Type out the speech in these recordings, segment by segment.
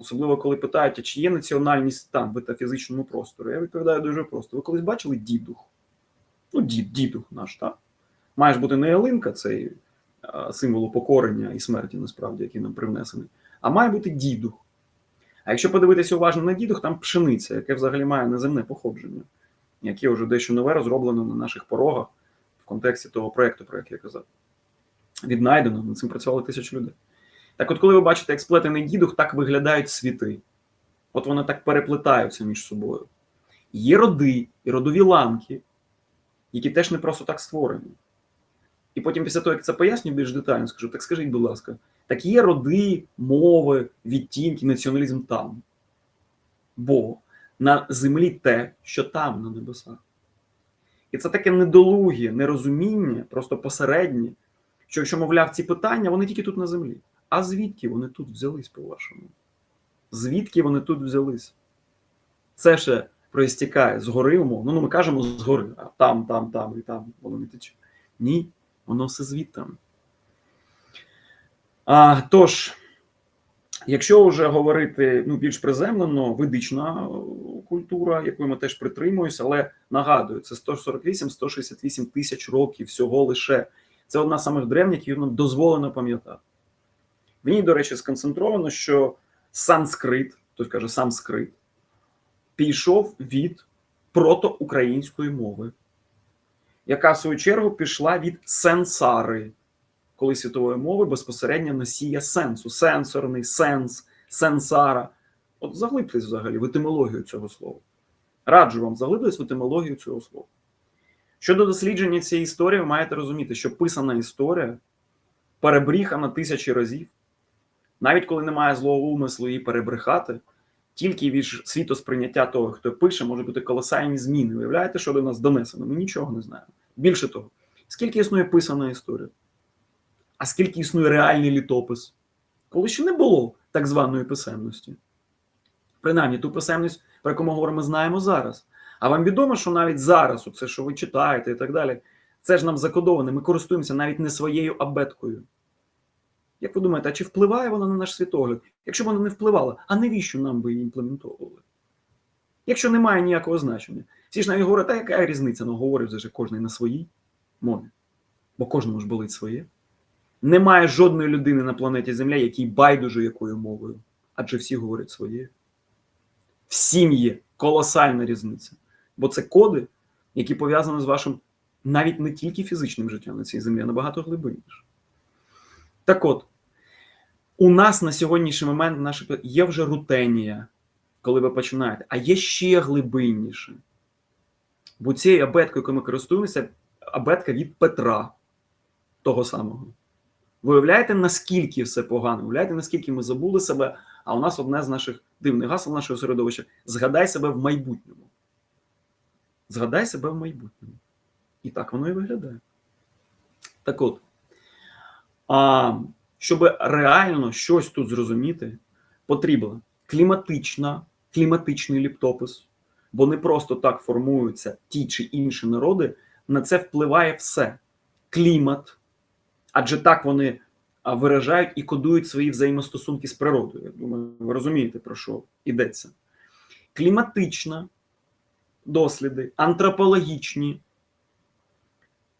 Особливо коли питають, чи є національність там в метафізичному просторі. Я відповідаю дуже просто. Ви колись бачили дідух? Ну, дід, дідух наш, так? Має ж бути не ялинка, цей символ упокорення і смерті, насправді, який нам привнесений, а має бути дідух. А якщо подивитися уважно на дідух, там пшениця, яке взагалі має неземне походження, яке вже дещо нове розроблено на наших порогах в контексті того проєкту, про який я казав. Віднайдено, над цим працювали тисячі людей. Так от, коли ви бачите як сплетений дідух, так виглядають світи. От вони так переплетаються між собою. Є роди і родові ланки, які теж не просто так створені. І потім, після того, як це поясню більш детально, скажу: так скажіть, будь ласка, так є роди, мови, відтінки, націоналізм там. Бо на землі те, що там, на небесах. І це таке недолугі, нерозуміння, просто посереднє, що, якщо, мовляв, ці питання, вони тільки тут на землі. А звідки вони тут взялись, по-вашому? Звідки вони тут взялись? Це ще проістікає згори, умовно. Ну, ми кажемо згори, а там, там, там і там воно не тече. Ні, воно все звідтам. А, Тож, якщо вже говорити ну, більш приземлено, ведична культура, якою ми теж притримуємося, але нагадую, це 148-168 тисяч років всього лише. Це одна з самих древніх, які нам дозволено пам'ятати. В ній, до речі, сконцентровано, що санскрит, хтось каже санскрит, пішов від протоукраїнської мови, яка в свою чергу пішла від сенсари, коли світової мови безпосередньо носія сенсу, сенсорний, сенс, сенсара. От заглиблись взагалі в етимологію цього слова. Раджу вам заглиблись в етимологію цього слова. Щодо дослідження цієї історії, ви маєте розуміти, що писана історія перебріхана тисячі разів, навіть коли немає злого умислу її перебрехати, тільки від світосприйняття того, хто пише, може бути колосальні зміни. Виявляєте, що до нас донесено? Ми нічого не знаємо. Більше того, скільки існує писана історія, а скільки існує реальний літопис, коли ще не було так званої писемності. Принаймні, ту писемність, про яку ми говоримо, знаємо зараз. А вам відомо, що навіть зараз, оце, що ви читаєте і так далі, це ж нам закодоване. Ми користуємося навіть не своєю абеткою. Як ви думаєте, а чи впливає вона на наш світогляд? Якщо б вона не впливала, а навіщо нам би її імплементовували? Якщо немає ніякого значення. Всі ж навіть говорять, та яка різниця? Ну, говорить вже кожен на своїй мові. Бо кожному ж болить своє. Немає жодної людини на планеті Земля, якій байдуже якою мовою. Адже всі говорять своє. Всім є колосальна різниця. Бо це коди, які пов'язані з вашим навіть не тільки фізичним життям на цій землі, а набагато глибинніше. Так от, у нас на сьогоднішній момент наше є вже рутенія, коли ви починаєте, а є ще глибинніше. Бо цією абеткою, якою ми користуємося, абетка від Петра того самого. Виявляєте, наскільки все погано, виявляєте, наскільки ми забули себе, а у нас одне з наших дивних гасел нашого середовища згадай себе в майбутньому. Згадай себе в майбутньому. І так воно і виглядає. Так от, а, щоб реально щось тут зрозуміти, потрібна кліматична, кліматичний ліптопис, бо не просто так формуються ті чи інші народи, на це впливає все. Клімат, адже так вони виражають і кодують свої взаємостосунки з природою. Я думаю, ви розумієте, про що йдеться. Кліматична досліди, антропологічні,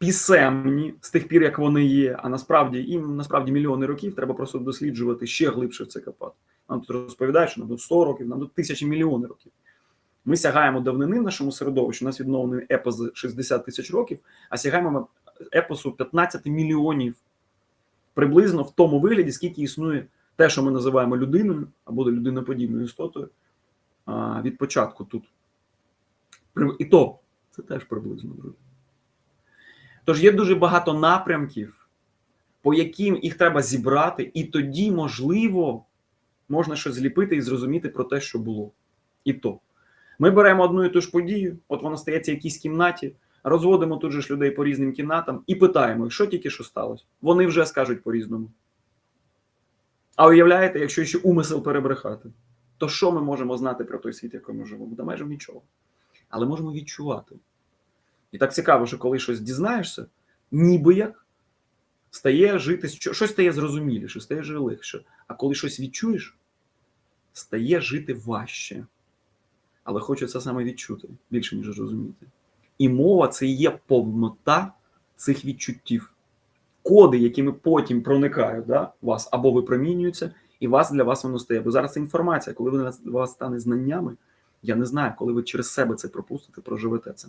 пісемні з тих пір, як вони є, а насправді їм насправді мільйони років треба просто досліджувати ще глибше в копати. Нам тут розповідають, що нам тут 100 років, нам тут тисячі мільйони років. Ми сягаємо давнини в нашому середовищі. У нас відновлений епос 60 тисяч років, а сягаємо епосу 15 мільйонів приблизно в тому вигляді, скільки існує те, що ми називаємо людиною або людиноподібною істотою від початку тут. І то це теж приблизно друзі. Тож є дуже багато напрямків, по яким їх треба зібрати, і тоді, можливо, можна щось зліпити і зрозуміти про те, що було. І то. Ми беремо одну і ту ж подію, от вона стається в якійсь кімнаті, розводимо тут же ж людей по різним кімнатам і питаємо, що тільки що сталося. Вони вже скажуть по-різному. А уявляєте, якщо ще умисел перебрехати, то що ми можемо знати про той світ, в якому живемо? Та майже нічого. Але можемо відчувати. І так цікаво, що коли щось дізнаєшся, ніби як стає жити, щось стає зрозуміліше, стає жити легше. А коли щось відчуєш, стає жити важче. Але хочу це саме відчути більше, ніж зрозуміти. І мова це є повнота цих відчуттів. Коди, якими потім проникають да, вас, або випромінюються, і вас для вас воно стає. Бо зараз це інформація, коли вона вас стане знаннями, я не знаю, коли ви через себе це пропустите, проживете це.